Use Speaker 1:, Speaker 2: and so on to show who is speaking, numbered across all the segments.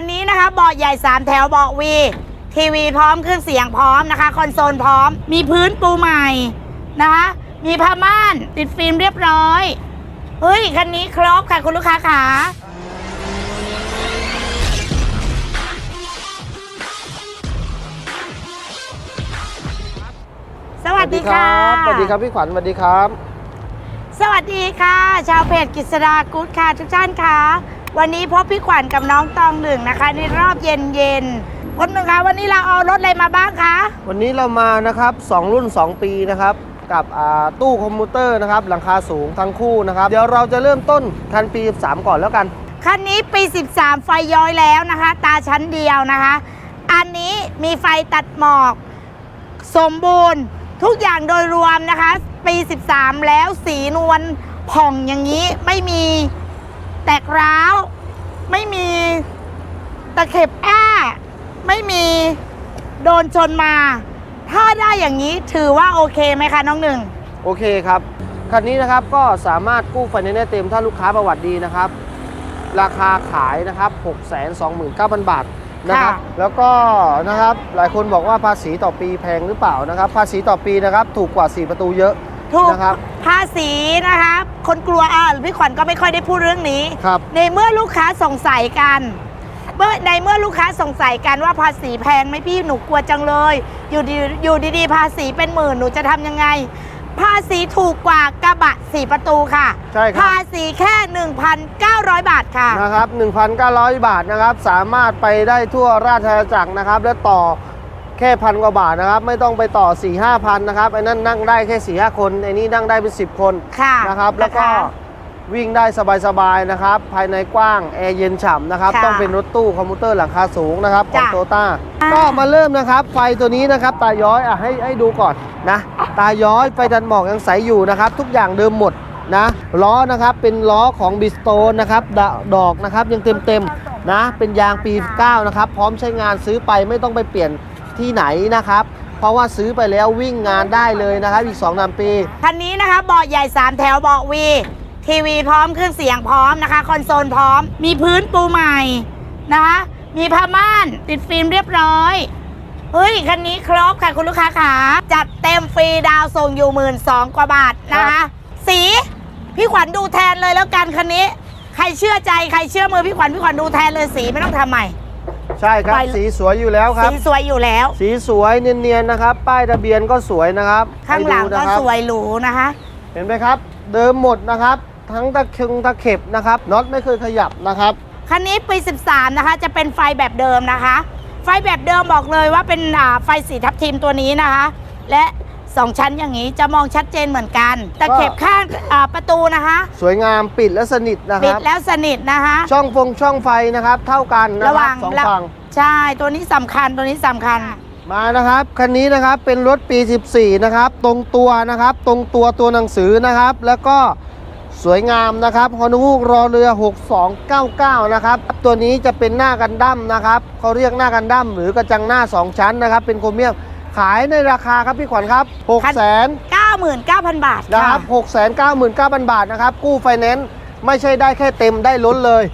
Speaker 1: นนี้นะคะเบาะใหญ่ 3 แถวเบาะวีทีวีพร้อมเครื่องเสียงพร้อมนะคะ คอนโซลพร้อม มีพื้นปูใหม่นะคะ มีผ้าม่านติดฟิล์มเรียบร้อย เฮ้ย คันนี้ครบค่ะคุณลูกค้าขาสวัสดีค่ะ
Speaker 2: สวัสดีครับพี่ขวัญ สวัสดีครับ
Speaker 1: สวัสดีค่ะ ชาวเพจกิษดากู๊ดค่ะทุกท่านค่ะ วันนี้พบพี่ขวัญกับน้องตองหนึ่งนะคะ ในรอบเย็นเย็นๆคนหนึ่งคะวันนี้เราเอารถอะไรมาบ้างคะ
Speaker 2: วันนี้เรามานะครับ2รุ่น 2 ปีนะครับกับอ่าตู้คอมพิวเตอร์นะครับหลังคาสูงทั้งคู่นะครับ เดี๋ยวเราจะเริ่มต้นคันปี 13 ก่อนแล้วกัน
Speaker 1: คันนี้ปี 13 ไฟย้อยแล้วนะคะ ตาชั้นเดียวนะคะ อันนี้มีไฟตัดหมอก สมบูรณ์ทุกอย่างโดยรวมนะคะ ปี 13 แล้วสีนวลผ่องอย่างนี้ไม่มี แตกร้าว ไม่มีตะเข็บแอ้ไม่มีโดนชนมา ถ้าได้อย่างนี้ถือว่าโอเคไหมคะน้องหนึ่ง
Speaker 2: โอเคครับ คันนี้นะครับก็สามารถกู้ไฟแนนซ์ได้เต็มถ้าลูกค้าประวัติดีนะครับ ราคาขายนะครับ629,000 บาทนะครับ
Speaker 1: ค่ะ
Speaker 2: แล้วก็นะครับหลายคนบอกว่าภาษีต่อปีแพงหรือเปล่านะครับ ภาษีต่อปีนะครับถูกกว่า 4 ประตูเยอะ
Speaker 1: ถูก
Speaker 2: นะครับ
Speaker 1: ภาษีนะคะคนกลัวอ่าพี่ขวัญก็ไม่ค่อยได้พูดเรื่องนี้
Speaker 2: ครับ
Speaker 1: ในเมื่อลูกค้าสงสัยกันเมื่อในเมื่อลูกค้าสงสัยกันว่าภาษีแพงไหมพี่หนูกลัวจังเลย อยู่ดีอยู่ดีๆ ภาษีเป็นหมื่นหนูจะทำยังไง ภาษีถูกกว่ากระบะสี่ประตูค่ะ
Speaker 2: ใช่ครับ
Speaker 1: ภาษีแค่ 1,900 บาทค่ะ
Speaker 2: นะครับ 1,900 บาทนะครับ สามารถไปได้ทั่วราชอาณาจักรนะครับ และต่อ แค่พันกว่าบาทนะครับ ไม่ต้องไปต่อ4 5พันนะครับไอ้นั่นนั่งได้แค่4 5คนไอ้นี่นั่งได้เป็น 10 คน
Speaker 1: ค่ะ
Speaker 2: นะครับแล้วก็
Speaker 1: นะคะ
Speaker 2: วิ่งได้สบายๆนะครับ ภายในกว้างแอร์เย็นฉ่ำนะครับ
Speaker 1: ค่ะ
Speaker 2: ต้องเป็นรถตู้คอมพิวเตอร์หลังคาสูงนะครับของ
Speaker 1: จ้ะ
Speaker 2: โตต้า
Speaker 1: อ่า
Speaker 2: ก็มาเริ่มนะครับ ไฟตัวนี้นะครับ ตาย้อยอะให้ให้ดูก่อนนะ ตาย้อยไฟดันหมอกยังใสอยู่นะครับ ทุกอย่างเดิมหมดนะล้อนะครับเป็นล้อของบิสโตนนะครับดดอกนะครับยังเต็มๆนะเป็นยางปี9นะครับ พร้อมใช้งานซื้อไปไม่ต้องไปเปลี่ยน ที่ไหนนะครับ เพราะว่าซื้อไปแล้ววิ่งงานได้เลยนะครับ อีก2นำปี
Speaker 1: คันนี้นะคะเบาะใหญ่ 3 แถวเบาะวีทีวีพร้อมเครื่องเสียงพร้อมนะคะ คอนโซลพร้อม มีพื้นปูใหม่นะคะมีผ้าม่านติดฟิล์มเรียบร้อยเฮ้ย คันนี้ครบค่ะคุณลูกค้าขาจัดเต็มฟรีดาวส่งอยู่หมื่นสองกว่าบาทนะคะ สี พี่ขวัญดูแทนเลยแล้วกันคันนี้ ใครเชื่อใจใครเชื่อมือพี่ขวัญพี่ขวัญดูแทนเลยสีไม่ต้องทำใหม่
Speaker 2: ใช่ครับ
Speaker 1: ไป
Speaker 2: สีสวยอยู่แล้วครับ
Speaker 1: สีสวยอยู่แล้ว
Speaker 2: สีสวยเนียนๆนะครับ ป้ายทะเบียนก็สวยนะครับ
Speaker 1: ข้างหลัง
Speaker 2: ให้ดู
Speaker 1: ก็
Speaker 2: นะครับ
Speaker 1: สวยหรูนะคะ
Speaker 2: เห็นไหมครับ เดิมหมดนะครับ ทั้งตะเข็งตะเข็บนะครับน็อตไม่เคยขยับนะครับ
Speaker 1: คันนี้ปี 13 นะคะ จะเป็นไฟแบบเดิมนะคะ ไฟแบบเดิมบอกเลยว่าเป็นอ่าไฟสีทับทิมตัวนี้นะคะ และ 2ชั้นอย่างนี้จะมองชัดเจนเหมือนกันตะเข็บข้างอ่าประตูนะคะ
Speaker 2: สวยงามปิดและสนิทนะค
Speaker 1: ปิด
Speaker 2: รับ
Speaker 1: แล้วสนิทนะคะ
Speaker 2: ช่องฟงช่องไฟนะครับ เท่ากันนะ
Speaker 1: ระห
Speaker 2: ครั
Speaker 1: ว่า
Speaker 2: บ
Speaker 1: ง
Speaker 2: สอง
Speaker 1: ระ
Speaker 2: ฝั่ง
Speaker 1: ใช่ตัวนี้สำคัญตัวนี้สำคัญ
Speaker 2: มานะครับคันนี้นะครับเป็นรถปี 14 นะครับ ตรงตัวนะครับ ตรงตัวตัวหนังสือนะครับ แล้วก็สวยงามนะครับฮอนูกรอเรือ 6299 นะครับ ตัวนี้จะเป็นหน้ากันดั้มนะครับเขาเรียกหน้ากันดั้มหรือกระจังหน้า 2 ชั้นนะครับ เป็นโครเมียม ขายในราคาครับพี่ขวัญครับ 6 0 0 0 0
Speaker 1: 99,000 บาท
Speaker 2: นะค
Speaker 1: ค่ะ
Speaker 2: รับ699,000 บาทนะครับ กู้ไฟแนนซ์ไม่ใช่ได้แค่เต็มได้ล้นเลย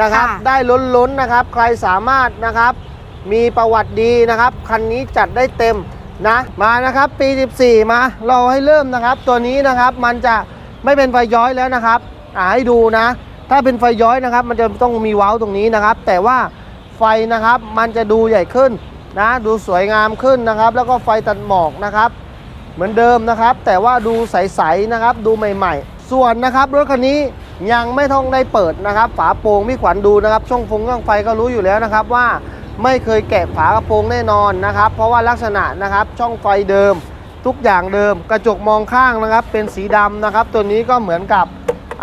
Speaker 2: นะครับ
Speaker 1: ค่ะ
Speaker 2: ได้ล้นล้นๆนะครับ ใครสามารถนะครับ มีประวัติดีนะครับ คันนี้จัดได้เต็มนะ มานะครับ ปี 14 มา เราให้เริ่มนะครับ ตัวนี้นะครับมันจะไม่เป็นไฟย้อยแล้วนะครับอ่าให้ดูนะ ถ้าเป็นไฟย้อยนะครับ มันจะต้องมีเว้าตรงนี้นะครับ แต่ว่าไฟนะครับมันจะดูใหญ่ขึ้น นะดูสวยงามขึ้นนะครับ แล้วก็ไฟตัดหมอกนะครับ เหมือนเดิมนะครับ แต่ว่าดูใสๆนะครับ ดูใหม่ ๆ ส่วนนะครับรถคันนี้ยังไม่ต้องได้เปิดนะครับ ฝาโปร่งพี่ขวัญดูนะครับ ช่องฟงช่องไฟก็รู้อยู่แล้วนะครับว่าไม่เคยแกะฝากระโปรงแน่นอนนะครับ เพราะว่าลักษณะนะครับช่องไฟเดิม ทุกอย่างเดิม กระจกมองข้างนะครับ เป็นสีดำนะครับ ตัวนี้ก็เหมือนกับ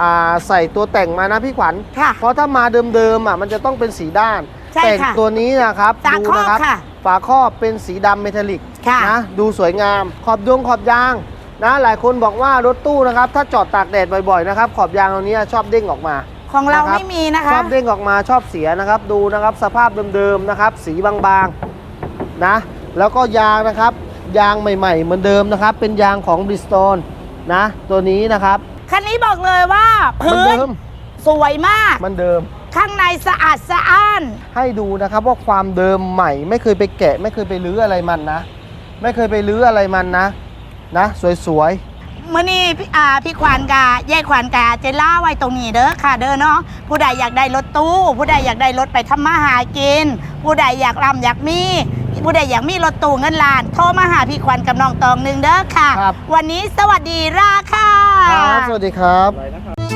Speaker 2: อ่าใส่ตัวแต่งมานะพี่ขวัญ
Speaker 1: ค่ะ
Speaker 2: เพราะถ้ามาเดิมๆอะมันจะต้องเป็นสีด้าน
Speaker 1: ใช่
Speaker 2: แต่
Speaker 1: ค่ะ
Speaker 2: ตัวนี้นะครับ
Speaker 1: ฝา
Speaker 2: ดู
Speaker 1: ครอบ
Speaker 2: นะครับ
Speaker 1: ค่ะ
Speaker 2: ฝาครอบเป็นสีดำเมทัลลิก
Speaker 1: ค่ะ
Speaker 2: นะดูสวยงาม ขอบยงขอบยางนะหลายคนบอกว่ารถตู้นะครับ ถ้าจอดตากแดดบ่อยๆนะครับขอบยางตรงนี้ชอบเด้งออกมา
Speaker 1: ของเรา
Speaker 2: นะครับ
Speaker 1: ไม่มีนะคะ
Speaker 2: ชอบเด้งออกมาชอบเสียนะครับ ดูนะครับสภาพเดิมๆนะครับ สีบางๆนะแล้วก็ยางนะครับ ยางใหม่ๆ เหมือนเดิมนะครับ เป็นยางของบริสโตนนะตัวนี้นะครับ
Speaker 1: คันนี้บอกเลยว่า
Speaker 2: มัน
Speaker 1: พื้น
Speaker 2: เดิม
Speaker 1: สวยมาก
Speaker 2: มันเดิม
Speaker 1: ข้างในสะอาดสะอ้าน
Speaker 2: ให้ดูนะครับว่าความเดิมใหม่ ไม่เคยไปแกะ ไม่เคยไปรื้ออะไรมันนะ ไม่เคยไปรื้ออะไรมันนะ นะ สวย
Speaker 1: มื่อนี้พี่อ่าพี่ขวัญกาแยกขวัญกาเจล่าไว้ตรงนี้เด้อค่ะเด้อเนาะผู้ใดอยากได้รถตู้ ผู้ใดอยากได้รถไปทำมาหากิน ผู้ใดอยากร่ำอยากมี ผู้ใดอยากมีรถตู้เงินล้าน โทรมาหาพี่ขวัญกับน้องตองหนึ่งเด้อค่ะ
Speaker 2: ครับ
Speaker 1: วันนี้สวัสดีราค่ะ
Speaker 2: ๆครับ สวัสดีครับ
Speaker 3: อะไรนะ